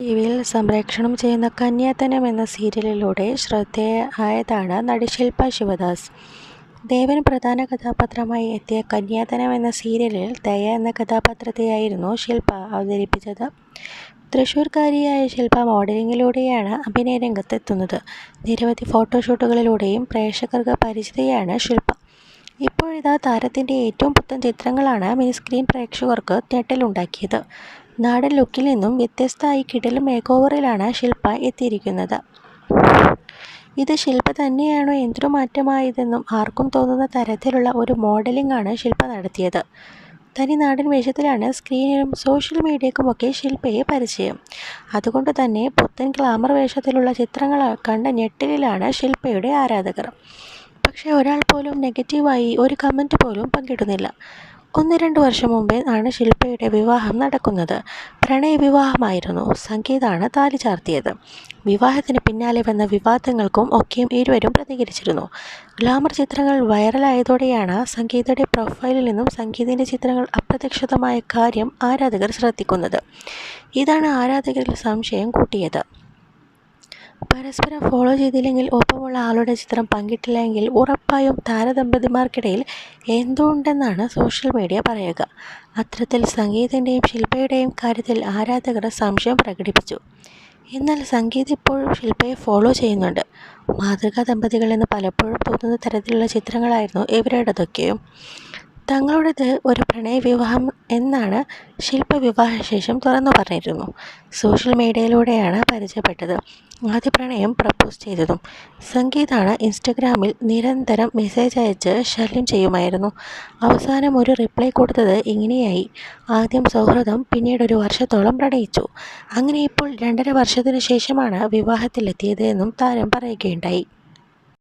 T വിയിൽ സംപ്രേക്ഷണം ചെയ്യുന്ന കന്യാതനം എന്ന സീരിയലിലൂടെ ശ്രദ്ധേയായതാണ് നടി ശില്പ ശിവദാസ്. ദേവൻ പ്രധാന കഥാപാത്രമായി എത്തിയ കന്യാതനം എന്ന സീരിയലിൽ ദയ എന്ന കഥാപാത്രത്തെയായിരുന്നു ശില്പ അവതരിപ്പിച്ചത്. തൃശ്ശൂർക്കാരിയായ മോഡലിങ്ങിലൂടെയാണ് അഭിനയ രംഗത്തെത്തുന്നത് നിരവധി ഫോട്ടോഷൂട്ടുകളിലൂടെയും പ്രേക്ഷകർക്ക് പരിചിതയാണ് ശില്പ ഇപ്പോഴിതാ താരത്തിന്റെ ഏറ്റവും പുത്തൻ ചിത്രങ്ങളാണ് മിനിസ്ക്രീൻ പ്രേക്ഷകർക്ക് ഞെട്ടലുണ്ടാക്കിയത്. നാടൻ ലുക്കിൽ നിന്നും വ്യത്യസ്തമായി കിടിലൻ മേക്കോവറിലാണ് ശില്പ എത്തിയിരിക്കുന്നത്. ഇത് ശില്പ തന്നെയാണോ എന്തൊരു മാറ്റമായതെന്നും ആർക്കും തോന്നുന്ന തരത്തിലുള്ള ഒരു മോഡലിംഗ് ആണ് ശില്പ നടത്തിയത്. തനി നാടൻ വേഷത്തിലാണ് സ്ക്രീനിലും സോഷ്യൽ മീഡിയക്കുമൊക്കെ ശില്പയെ പരിചയം. അതുകൊണ്ട് തന്നെ പുത്തൻ ഗ്ലാമർ വേഷത്തിലുള്ള ചിത്രങ്ങൾ കണ്ട ഞെട്ടലിലാണ് ശില്പയുടെ ആരാധകർ. പക്ഷേ ഒരാൾ പോലും നെഗറ്റീവായി ഒരു കമന്റ് പോലും പങ്കിടുന്നില്ല. ഒന്ന് രണ്ട് വർഷം മുമ്പേ ആണ് ശില്പയുടെ വിവാഹം നടക്കുന്നത്. പ്രണയ വിവാഹമായിരുന്നു സംഗീതാണ് താലി ചാർത്തിയത്. വിവാഹത്തിന് പിന്നാലെ വന്ന വിവാദങ്ങൾക്കും ഒക്കെയും ഇരുവരും പ്രതികരിച്ചിരുന്നു. ഗ്ലാമർ ചിത്രങ്ങൾ വൈറലായതോടെയാണ് സംഗീതയുടെ പ്രൊഫൈലിൽ നിന്നും സംഗീതിന്റെ ചിത്രങ്ങൾ അപ്രതീക്ഷിതമായ കാര്യം ആരാധകർ ശ്രദ്ധിക്കുന്നത്. ഇതാണ് ആരാധകരിൽ സംശയം കൂട്ടിയത്. പരസ്പരം ഫോളോ ചെയ്തില്ലെങ്കിൽ ഒപ്പമുള്ള ആളുടെ ചിത്രം പങ്കിട്ടില്ലെങ്കിൽ ഉറപ്പായും താരദമ്പതിമാർക്കിടയിൽ എന്തോ ഉണ്ടെന്നാണ് സോഷ്യൽ മീഡിയ പറയുക. അത്തരത്തിൽ സംഗീതിന്റെയും ശില്പയുടെയും കാര്യത്തിൽ ആരാധകർ സംശയം പ്രകടിപ്പിച്ചു. എന്നാൽ സംഗീത് ഇപ്പോഴും ശില്പയെ ഫോളോ ചെയ്യുന്നുണ്ട്. മാതൃകാ ദമ്പതികളെന്ന് പലപ്പോഴും തോന്നുന്ന തരത്തിലുള്ള ചിത്രങ്ങളായിരുന്നു ഇവരുടേതൊക്കെയും. തങ്ങളുടേത് ഒരു പ്രണയവിവാഹം എന്നാണ് ശിൽപ വിവാഹശേഷം തുറന്നുപറഞ്ഞിരുന്നു. സോഷ്യൽ മീഡിയയിലൂടെയാണ് പരിചയപ്പെട്ടത്. ആദ്യ പ്രണയം പ്രപ്പോസ് ചെയ്തതും. സംഗീതാണ് ഇൻസ്റ്റഗ്രാമിൽ നിരന്തരം മെസ്സേജ് അയച്ച് ശല്യം ചെയ്യുമായിരുന്നു. അവസാനം ഒരു റിപ്ലൈ കൊടുത്തത് ഇങ്ങനെയായി. ആദ്യം സൗഹൃദം പിന്നീട് ഒരു വർഷത്തോളം പ്രണയിച്ചു. അങ്ങനെ ഇപ്പോൾ രണ്ടര വർഷത്തിനു ശേഷമാണ് വിവാഹത്തിലെത്തിയത് എന്നും താരം പറയുകയുണ്ടായി.